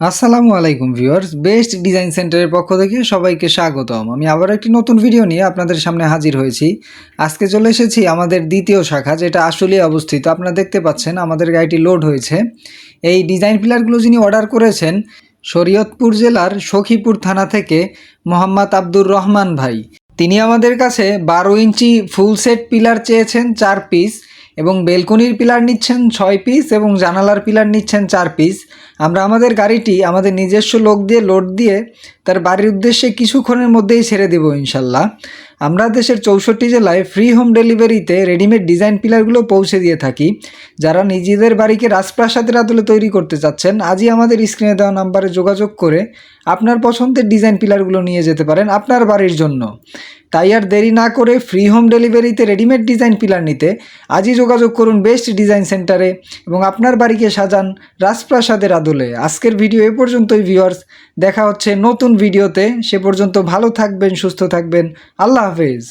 আসসালামু আলাইকুম viewers, best design সেন্টারের পক্ষ থেকে সবাইকে স্বাগতম। আমি আবার একটি নতুন ভিডিও নিয়ে আপনাদের সামনে হাজির হয়েছি। আজকে চলে এসেছি আমাদের দ্বিতীয় শাখা, যেটা আসলে অবস্থিত। আপনারা দেখতে পাচ্ছেন, আমাদের গাড়িটি লোড হয়েছে। এই ডিজাইন পিলারগুলো যিনি অর্ডার করেছেন, শরীয়তপুর জেলার সখীপুর থানা থেকে মোহাম্মদ আব্দুর রহমান ভাই। তিনি আমাদের কাছে বারো ইঞ্চি ফুল সেট পিলার চেয়েছেন, চার পিস। এবং বেলকনির পিলার নিচ্ছেন ছয় পিস এবং জানালার পিলার নিচ্ছেন চার পিস আমরা আমাদের গাড়িটি আমাদের নিজস্ব লোক দিয়ে লোড দিয়ে তার বাড়ির উদ্দেশ্যে কিছুক্ষণের মধ্যেই ছেড়ে দেবো ইনশাল্লাহ। আমরা দেশের চৌষট্টি জেলায় ফ্রি হোম ডেলিভারিতে রেডিমেড ডিজাইন পিলারগুলো পৌঁছে দিয়ে থাকি। যারা নিজেদের বাড়িকে রাজপ্রাসাদের আদলে তৈরি করতে চাচ্ছেন, আজই আমাদের স্ক্রিনে দেওয়া নাম্বারে যোগাযোগ করে আপনার পছন্দের ডিজাইন পিলারগুলো নিয়ে যেতে পারেন আপনার বাড়ির জন্য। তাই আর দেরি না করে ফ্রি হোম ডেলিভারিতে রেডিমেড ডিজাইন পিলার নিতে আজই যোগাযোগ করুন বেস্ট ডিজাইন সেন্টারে এবং আপনার বাড়িকে সাজান রাজপ্রাসাদের আদলে। আজকের ভিডিও এ পর্যন্তই ভিউয়ার্স দেখা হচ্ছে নতুন ভিডিওতে সে পর্যন্ত ভালো থাকবেন, সুস্থ থাকবেন। আল্লাহ হাফেজ।